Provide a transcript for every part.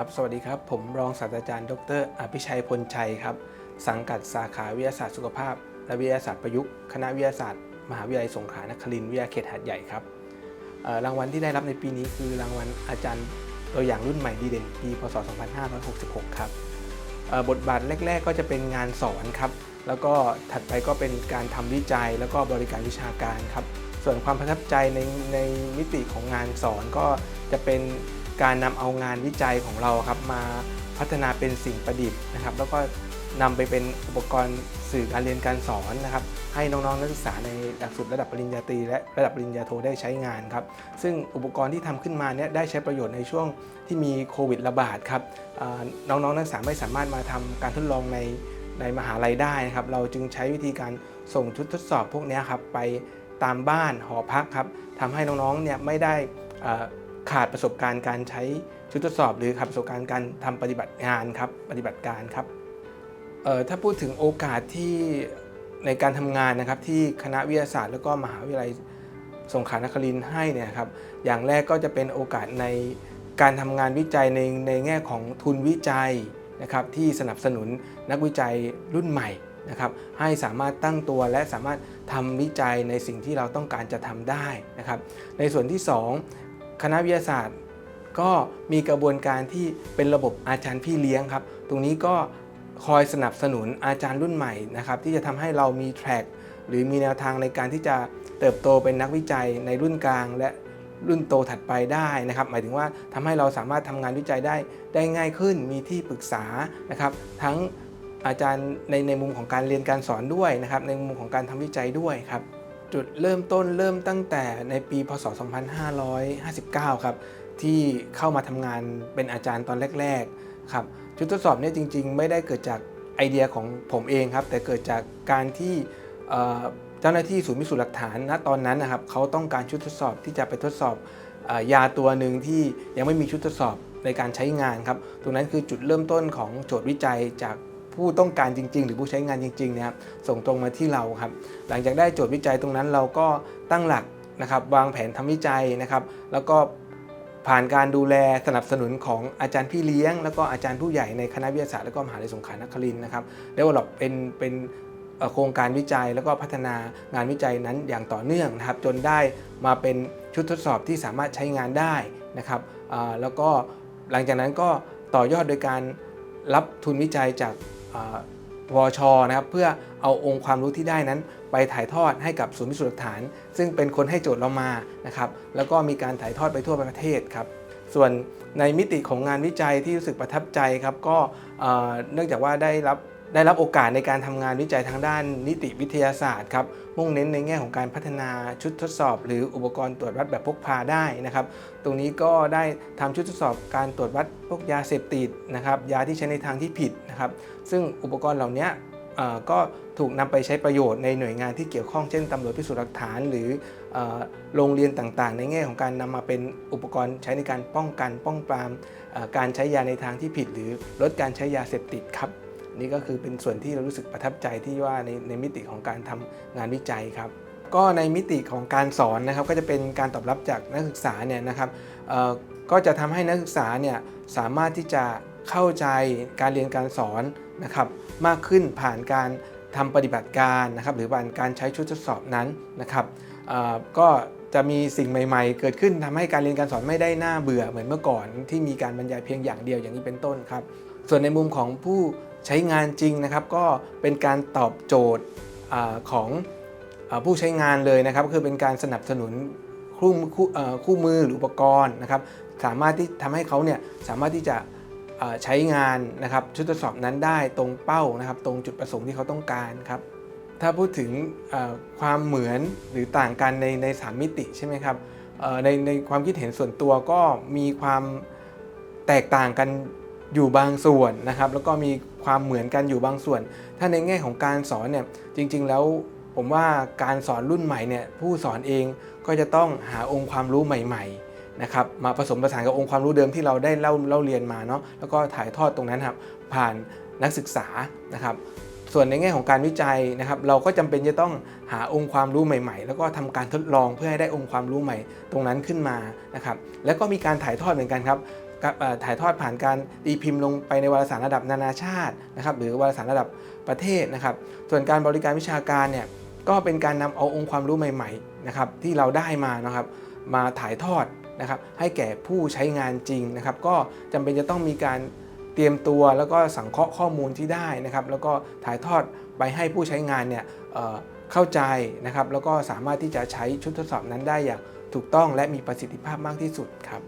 ครับ สวัสดีครับ ผมรองศาสตราจารย์ ดร อภิชัยพลชัยครับ สังกัดสาขาวิทยาศาสตร์สุขภาพ และวิทยาศาสตร์ประยุกต์ คณะวิทยาศาสตร์ มหาวิทยาลัยสงขลานครินทร์วิทยาเขตหาดใหญ่ครับ รางวัลที่ได้รับในปีนี้คือรางวัลอาจารย์ตัวอย่างรุ่นใหม่ดีเด่นปีพศ 2566 ครับบทบาทแรก ๆ ก็จะเป็นงานสอนครับ แล้วก็ถัดไปก็เป็นการทำวิจัย แล้วก็บริการวิชาการครับ ส่วนความประทับใจในในมิติของงานสอนก็จะเป็น การนำเอางานวิจัยของเราครับมาพัฒนาเป็นสิ่งประดิษฐ์นะครับ แล้วก็นำไปเป็นอุปกรณ์สื่อการเรียนการสอนนะครับ ให้น้องๆนักศึกษาในหลักสูตรระดับปริญญาตรีและระดับปริญญาโทได้ใช้งานครับ ซึ่งอุปกรณ์ที่ทำขึ้นมาเนี่ยได้ใช้ประโยชน์ในช่วงที่มีโควิดระบาดครับอ่าน้องๆนักศึกษาไม่สามารถมาทำการทดลองในในมหาลัยได้นะครับ เราจึงใช้วิธีการส่งชุดทดสอบพวกนี้ครับไปตามบ้านหอพักครับทำให้น้องๆเนี่ยไม่ได้อ่อ ขาดประสบการณ์การใช้ชุดทดสอบ หรือขาดประสบการณ์การทำปฏิบัติงานครับปฏิบัติการครับถ้าพูดถึงโอกาสที่ในการทำงานนะครับที่คณะวิทยาศาสตร์ แล้วก็มหาวิทยาลัยสงขลานครินทร์ให้เนี่ยครับอย่างแรกก็จะเป็นโอกาสในการทำงานวิจัยในในแง่ของทุนวิจัยนะครับที่สนับสนุนนักวิจัยรุ่นใหม่นะครับให้สามารถตั้งตัวและสามารถทำวิจัยในสิ่งที่เราต้องการจะทำได้นะครับในส่วนที่ 2 คณะวิทยาศาสตร์ ก็มีกระบวนการที่เป็นระบบอาจารย์พี่เลี้ยงครับ ตรงนี้ก็คอยสนับสนุนอาจารย์รุ่นใหม่นะครับที่จะทำให้เรามีแทร็กหรือมีแนวทางในการที่จะเติบโตเป็นนักวิจัยในรุ่นกลางและรุ่นโตถัดไปได้นะครับ หมายถึงว่าทำให้เราสามารถทำงานวิจัยได้ได้ง่ายขึ้นมีที่ปรึกษานะครับ ทั้งอาจารย์ในในมุมของการเรียนการสอนด้วยนะครับ ในมุมของการทำวิจัยด้วยครับ จุดเริ่มต้นเริ่มตั้งแต่ในปีพศ 2559 ครับ ที่เข้ามาทำงานเป็นอาจารย์ตอนแรก ๆ ครับ ชุดทดสอบเนี่ยจริง ๆ ไม่ได้เกิดจากไอเดียของผมเองครับ แต่เกิดจากการที่เจ้าหน้าที่ศูนย์พิสูจน์หลักฐานณตอนนั้นนะครับเขาต้องการชุดทดสอบที่จะไปทดสอบยาตัวหนึ่งที่ยังไม่มีชุดทดสอบในการใช้งานครับ ตรงนั้นคือจุดเริ่มต้นของโจทย์วิจัยจาก ผู้ต้องการจริง ๆ หรือผู้ใช้งานจริงๆเนะครับส่งตรงมาที่เราครับหลังจากได้โจทย์วิจัยตรงนั้นเราก็ตั้งหลักนะครับวางแผนทำวิจัยนะครับ แล้วก็ผ่านการดูแลสนับสนุนของอาจารย์พี่เลี้ยง แล้วก็อาจารย์ผู้ใหญ่ในคณะวิทยาศาสตร์และก็มหาลัยสงขลานครินทร์นะครับได้ว่าเราเป็นเป็นโครงการวิจัยแล้วก็พัฒนางานวิจัยนั้นอย่างต่อเนื่องนะครับ จนได้มาเป็นชุดทดสอบที่สามารถใช้งานได้นะครับแล้วก็หลังจากนั้นก็ต่อยอดโดยการรับทุนวิจัยจาก วชนะครับเพื่อเอาองค์ความรู้ที่ได้นั้น ไปถ่ายทอดให้กับศูนย์พิสูจน์หลักฐาน ซึ่งเป็นคนให้โจทย์เรามานะครับแล้วก็มีการถ่ายทอดไปทั่วประเทศครับส่วนในมิติของงานวิจัยที่รู้สึกประทับใจครับก็เอ่อเนื่องจากว่าได้รับ ได้รับโอกาสในการทำงานวิจัยทางด้านนิติวิทยาศาสตร์ครับ มุ่งเน้นในแง่ของการพัฒนาชุดทดสอบ หรืออุปกรณ์ตรวจวัดแบบพกพาได้นะครับ ตรงนี้ก็ได้ทำชุดทดสอบการตรวจวัดพวกยาเสพติดนะครับยาที่ใช้ในทางที่ผิดนะครับ ซึ่งอุปกรณ์เหล่านี้ก็ถูกนำไปใช้ประโยชน์ในหน่วยงานที่เกี่ยวข้องเช่นตำรวจพิสูจน์หลักฐาน หรือโรงเรียนต่างๆ ในแง่ของการนำมาเป็นอุปกรณ์ใช้ในการป้องกันป้องปรามการใช้ยาในทางที่ผิด หรือลดการใช้ยาเสพติดครับ นี่ก็คือเป็นส่วนที่เรารู้สึกประทับใจที่ว่าในในมิติของการทำงานวิจัยครับก็ในมิติของการสอนนะครับก็จะเป็นการตอบรับจากนักศึกษาเนี่ยนะครับก็จะทำให้นักศึกษาเนี่ยสามารถที่จะเข้าใจการเรียนการสอนนะครับมากขึ้นผ่านการทำปฏิบัติการนะครับหรือผ่านการใช้ชุดทดสอบนั้นนะครับก็จะมีสิ่งใหม่ ๆ เกิดขึ้นทำให้การเรียนการสอนไม่ได้น่าเบื่อเหมือนเมื่อก่อนที่มีการบรรยายเพียงอย่างเดียวอย่างนี้เป็นต้นครับส่วนในมุมของผู้ ใช้งานจริงนะครับ ก็เป็นการตอบโจทย์อของอผู้ใช้งานเลยนะครับคือเป็นการสนับสนุนคู่คู่เอ่อคู่มือหรืออุปกรณ์นะครับ สามารถที่ทำให้เขาเนี่ยสามารถที่จะใช้งานนะครับชุดทดสอบนั้นได้ตรงเป้านะครับ ตรงจุดประสงค์ที่เขาต้องการครับ ถ้าพูดถึงความเหมือนหรือต่างกันในในสามมิติใช่ไหมครับในในความคิดเห็นส่วนตัวก็มีความแตกต่างกัน อยู่บางส่วนนะครับ แล้วก็มีความเหมือนกันอยู่บางส่วน ถ้าในแง่ของการสอนเนี่ยจริง ๆ แล้วผมว่าการสอนรุ่นใหม่เนี่ยผู้สอนเองก็จะต้องหาองค์ความรู้ใหม่ๆนะครับมาผสมผสานกับองค์ความรู้เดิมที่เราได้เล่าเล่าเรียนมาเนาะแล้วก็ถ่ายทอดตรงนั้นครับผ่านนักศึกษานะครับส่วนในแง่ของการวิจัยนะครับเราก็จำเป็นจะต้องหาองค์ความรู้ใหม่ ๆ แล้วก็ทำการทดลองเพื่อให้ได้องค์ความรู้ใหม่ ตรงนั้นขึ้นมานะครับแล้วก็มีการถ่ายทอดเหมือนกันครับ ถ่ายทอดผ่านการตีพิมพ์ลงไปในวารสารระดับนานาชาตินะครับหรือวารสารระดับประเทศนะครับ ส่วนการบริการวิชาการเนี่ยก็เป็นการนำเอาองค์ความรู้ใหม่ๆนะครับที่เราได้มานะครับมาถ่ายทอดนะครับให้แก่ผู้ใช้งานจริงนะครับ ก็จำเป็นจะต้องมีการเตรียมตัวแล้วก็สังเคราะห์ข้อมูลที่ได้นะครับ แล้วก็ถ่ายทอดไปให้ผู้ใช้งานเนี่ยเเข้าใจนะครับ แล้วก็สามารถที่จะใช้ชุดทดสอบนั้นได้อย่างถูกต้องและมีประสิทธิภาพมากที่สุดครับ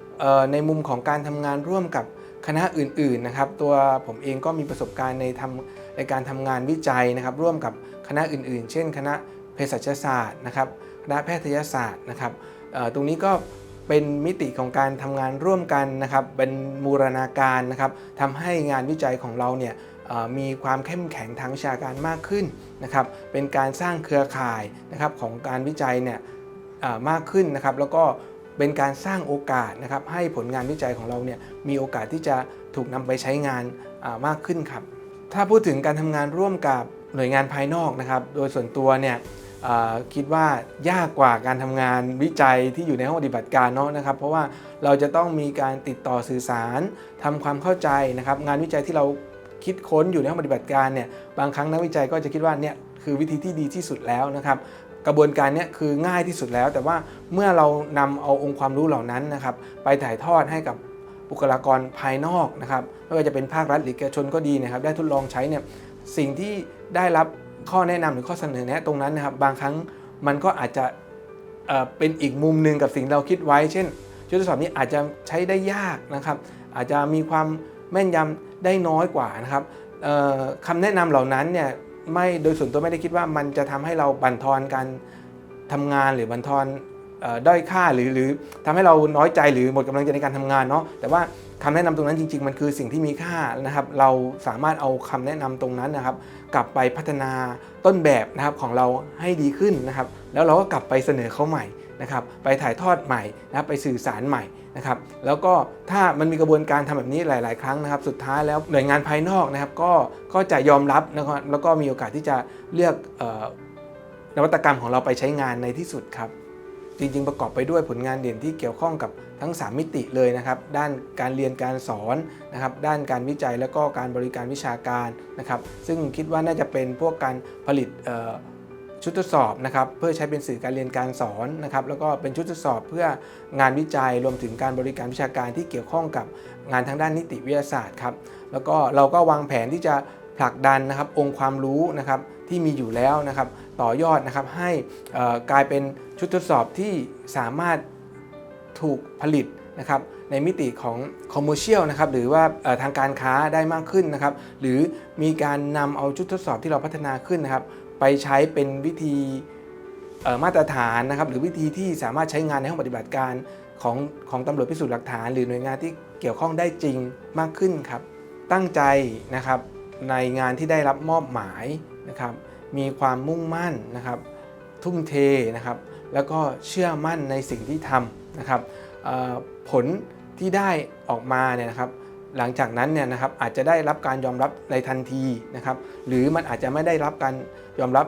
ในมุมของการทำงานร่วมกับคณะอื่นๆนะครับ ตัวผมเองก็มีประสบการณ์ในทำในการทำงานวิจัยนะครับ ร่วมกับคณะอื่นๆ เช่น คณะเภสัชศาสตร์นะครับ คณะแพทยศาสตร์นะครับตรงนี้ก็เป็นมิติของการทำงานร่วมกันนะครับ เป็นบูรณาการนะครับทำให้งานวิจัยของเราเนี่ยมีความเข้มแข็งทางวิชาการมากขึ้นนะครับ เป็นการสร้างเครือข่ายนะครับของการวิจัยเนี่ยมากขึ้นนะครับ แล้วก็ เป็นการสร้างโอกาสนะครับให้ผลงานวิจัยของเราเนี่ยมีโอกาสที่จะถูกนำไปใช้งานมากขึ้นครับ ถ้าพูดถึงการทำงานร่วมกับหน่วยงานภายนอกนะครับ โดยส่วนตัวเนี่ยคิดว่ายากกว่าการทำงานวิจัยที่อยู่ในห้องปฏิบัติการเนาะนะครับ เพราะว่าเราจะต้องมีการติดต่อสื่อสารทำความเข้าใจนะครับ งานวิจัยที่เราคิดค้นอยู่ในห้องปฏิบัติการเนี่ยบางครั้งนักวิจัยก็จะคิดว่าเนี่ยคือวิธีที่ดีที่สุดแล้วนะครับ กระบวนการนี้คือง่ายที่สุดแล้ว แต่ว่าเมื่อเรานำเอาองค์ความรู้เหล่านั้นนะครับ ไปถ่ายทอดให้กับบุคลากรภายนอกนะครับไม่ว่าจะเป็นภาครัฐหรือเอกชนก็ดีนะครับ ได้ทดลองใช้เนี่ยสิ่งที่ได้รับข้อแนะนำหรือข้อเสนอแนะตรงนั้นนะครับ บางครั้งมันก็อาจจะเเป็นอีกมุมหนึ่งกับสิ่งเราคิดไว้ เช่นชุดทดสอบนี้อาจจะใช้ได้ยากนะครับ อาจจะมีความแม่นยำได้น้อยกว่านะครับคำแนะนำเหล่านั้นเนี่ย ไม่โดยส่วนตัวไม่ได้คิดว่ามันจะทำให้เราบั่นทอนการทำงานหรือบั่นทอนด้อยค่าหรือหรือทำให้เราน้อยใจหรือหมดกำลังใจในการทำงานเนาะแต่ว่าคำแนะนำตรงนั้นจริง ๆ มันคือสิ่งที่มีค่านะครับ เราสามารถเอาคำแนะนำตรงนั้นนะครับ กลับไปพัฒนาต้นแบบนะครับของเราให้ดีขึ้นนะครับ แล้วเราก็กลับไปเสนอเขาใหม่นะครับ ไปถ่ายทอดใหม่นะครับไปสื่อสารใหม่ นะครับแล้วก็ถ้ามันมีกระบวนการทำแบบนี้หลาย ๆ ครั้งนะครับสุดท้ายแล้วหน่วยงานภายนอกนะครับก็ก็จะยอมรับนะครับแล้วก็มีโอกาสที่จะเลือกนวัตกรรมของเราไปใช้งานในที่สุดครับ จริง ๆ ประกอบไปด้วยผลงานเด่นที่เกี่ยวข้องกับทั้ง 3 มิติเลยนะครับ ด้านการเรียนการสอนนะครับ ด้านการวิจัยแล้วก็การบริการวิชาการนะครับ ซึ่งคิดว่าน่าจะเป็นพวกการผลิต ชุดทดสอบนะครับเพื่อใช้เป็นสื่อการเรียนการสอนนะครับแล้วก็เป็นชุดทดสอบเพื่องานวิจัยรวมถึงการบริการวิชาการที่เกี่ยวข้องกับงานทางด้านนิติวิทยาศาสตร์ครับแล้วก็เราก็วางแผนที่จะผลักดันนะครับองค์ความรู้นะครับที่มีอยู่แล้วนะครับต่อยอดนะครับให้อ่อกลายเป็นชุดทดสอบที่สามารถถูกผลิตนะครับในมิติของคอมเมอร์เชียลนะครับหรือว่าทางการค้าได้มากขึ้นนะครับหรือมีการนำเอาชุดทดสอบที่เราพัฒนาขึ้นนะครับ ไปใช้เป็นวิธีมาตรฐานนะครับ หรือวิธีที่สามารถใช้งานในห้องปฏิบัติการของของตำรวจพิสูจน์หลักฐาน หรือหน่วยงานที่เกี่ยวข้องได้จริงมากขึ้นครับ ตั้งใจนะครับในงานที่ได้รับมอบหมายนะครับ มีความมุ่งมั่นนะครับ ทุ่มเทนะครับ แล้วก็เชื่อมั่นในสิ่งที่ทำนะครับผลที่ได้ออกมาเนี่ยนะครับ หลังจากนั้นเนี่ยนะครับอาจจะได้รับการยอมรับในทันทีนะครับ หรือมันอาจจะไม่ได้รับการ ยอมรับ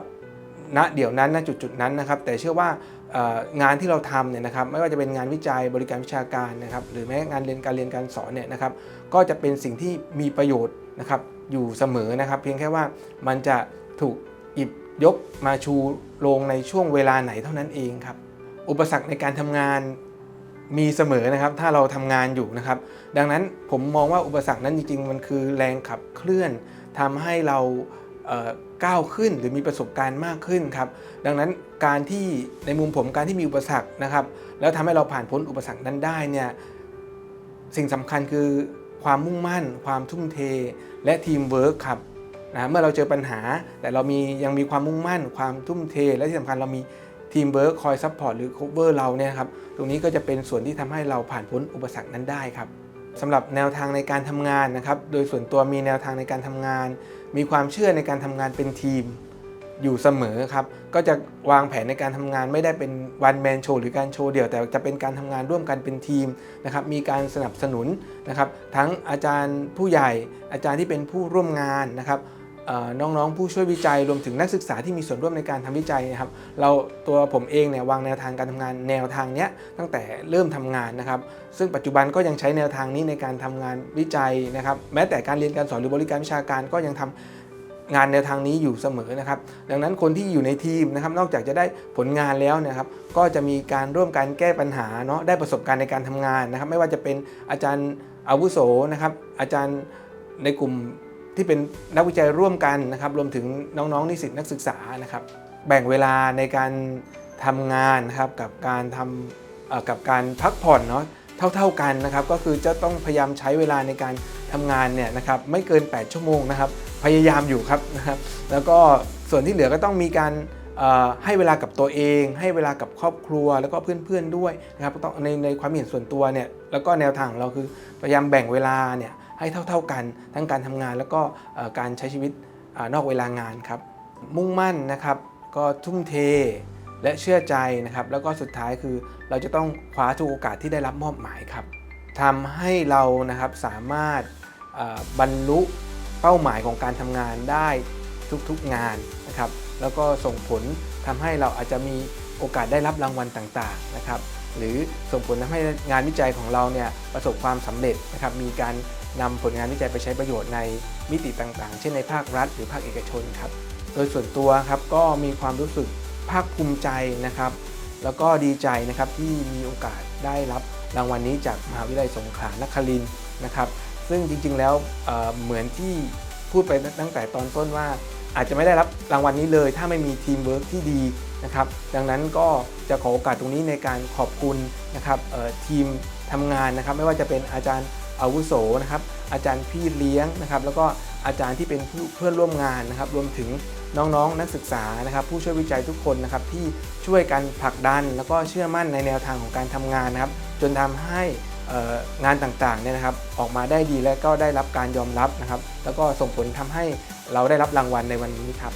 ณเดี๋ยวนั้นณจุดจุดนั้นนะครับ แต่เชื่อว่างานที่เราทำเนี่ยนะครับไม่ว่าจะเป็นงานวิจัยบริการวิชาการนะครับหรือแม้งานเรียนการเรียนการสอนเนี่ยนะครับก็จะเป็นสิ่งที่มีประโยชน์นะครับอยู่เสมอนะครับ เพียงแค่ว่ามันจะถูกหยิบยกมาชูลงในช่วงเวลาไหนเท่านั้นเองครับอุปสรรคในการทำงานมีเสมอนะครับถ้าเราทำงานอยู่นะครับ ดังนั้นผมมองว่าอุปสรรคนั้นจริงๆ มันคือแรงขับเคลื่อนทำให้เรา ก้าวขึ้นหรือมีประสบการณ์มากขึ้นครับดังนั้นการที่ในมุมผมการที่มีอุปสรรคนะครับแล้วทำให้เราผ่านพ้นอุปสรรคนั้นได้เนี่ยสิ่งสำคัญคือความมุ่งมั่น ความทุ่มเท และทีมเวิร์คครับนะเมื่อเราเจอปัญหา แต่เรามียังมีความมุ่งมั่น ความทุ่มเท และที่สำคัญเรามีทีมเวิร์คคอยซัพพอร์ตหรือ cover เราเนี่ยครับตรงนี้ก็จะเป็นส่วนที่ทำให้เราผ่านพ้นอุปสรรคนั้นได้ครับ สำหรับแนวทางในการทำงานนะครับ โดยส่วนตัวมีแนวทางในการทำงาน มีความเชื่อในการทำงานเป็นทีมอยู่เสมอครับ ก็จะวางแผนในการทำงานไม่ได้เป็นวันแมนโชว์หรือการโชว์เดี่ยว แต่จะเป็นการทำงานร่วมกันเป็นทีมนะครับ มีการสนับสนุนนะครับ ทั้งอาจารย์ผู้ใหญ่ อาจารย์ที่เป็นผู้ร่วมงานนะครับ น้องๆ ผู้ช่วยวิจัยรวมถึงนักศึกษาที่มีส่วนร่วมในการทำวิจัยนะครับ เราตัวผมเองเนี่ยวางแนวทางการทำงานแนวทางเนี้ยตั้งแต่เริ่มทำงานนะครับ ซึ่งปัจจุบันก็ยังใช้แนวทางนี้ในการทำงานวิจัยนะครับ แม้แต่การเรียนการสอนหรือบริการวิชาการก็ยังทำงานแนวทางนี้อยู่เสมอนะครับ ดังนั้นคนที่อยู่ในทีมนะครับ นอกจากจะได้ผลงานแล้วเนะครับ ก็จะมีการร่วมกันแก้ปัญหาเนาะได้ประสบการณ์ในการทำงานนะครับ ไม่ว่าจะเป็นอาจารย์อาวุโสนะครับ อาจารย์ในกลุ่ม ที่เป็นนักวิจัยร่วมกันนะครับรวมถึงน้องๆนิสิตนักศึกษานะครับแบ่งเวลาในการทำงานนะครับกับการทำกับการพักผ่อนเนาะเท่าๆกันนะครับก็คือจะต้องพยายามใช้เวลาในการทำงานเนี่ยนะครับไม่เกิน 8 ชั่วโมงนะครับพยายามอยู่ครับนะครับแล้วก็ส่วนที่เหลือก็ต้องมีการให้เวลากับตัวเอง ให้เวลากับครอบครัวแล้วก็เพื่อนๆด้วยนะครับในในความเห็นส่วนตัวเนี่ยแล้วก็แนวทางของเราคือพยายามแบ่งเวลาเนี่ย ให้เท่า ๆกัน ทั้งการทำงานแล้วก็การใช้ชีวิตนอกเวลางานครับ มุ่งมั่นนะครับก็ทุ่มเทและเชื่อใจนะครับ แล้วก็สุดท้ายคือเราจะต้องคว้าทุกโอกาสที่ได้รับมอบหมายครับทำให้เรานะครับสามารถบรรลุเป้าหมายของการทำงานได้ทุกๆงานนะครับ แล้วก็ส่งผลทำให้เราอาจจะมีโอกาสได้รับรางวัลต่างๆนะครับ หรือส่งผลทำให้งานวิจัยของเราเนี่ยประสบความสำเร็จนะครับ มีการ นำผลงานวิจัยไปใช้ประโยชน์ในมิติต่างๆ เช่นในภาครัฐ หรือภาคเอกชนครับ โดยส่วนตัวครับก็มีความรู้สึกภาคภูมิใจนะครับ แล้วก็ดีใจนะครับที่มีโอกาสได้รับรางวัลนี้จากมหาวิทยาลัยสงขลานครินนะครับ ซึ่งจริงๆแล้วเเหมือนที่พูดไปตั้งแต่ตอนต้นว่า อาจจะไม่ได้รับรางวัลนี้เลย ถ้าไม่มีทีมเวิร์กที่ดีนะครับ ดังนั้นก็จะขอโอกาสตรงนี้ในการขอบคุณนะครับทีมทำงานนะครับ ไม่ว่าจะเป็นอาจารย์ อาวุโสนะครับอาจารย์พี่เลี้ยงนะครับแล้วก็อาจารย์ที่เป็นเพื่อนร่วมงานนะครับรวมถึงน้องๆนักศึกษานะครับผู้ช่วยวิจัยทุกคนนะครับที่ช่วยกันผลักดัน แล้วก็เชื่อมั่นในแนวทางของการทำงานนะครับจนทำให้งานต่างๆเนี่ยนะครับออกมาได้ดีและก็ได้รับการยอมรับนะครับ แล้วก็ส่งผลทำให้เราได้รับรางวัลในวันนี้ครับ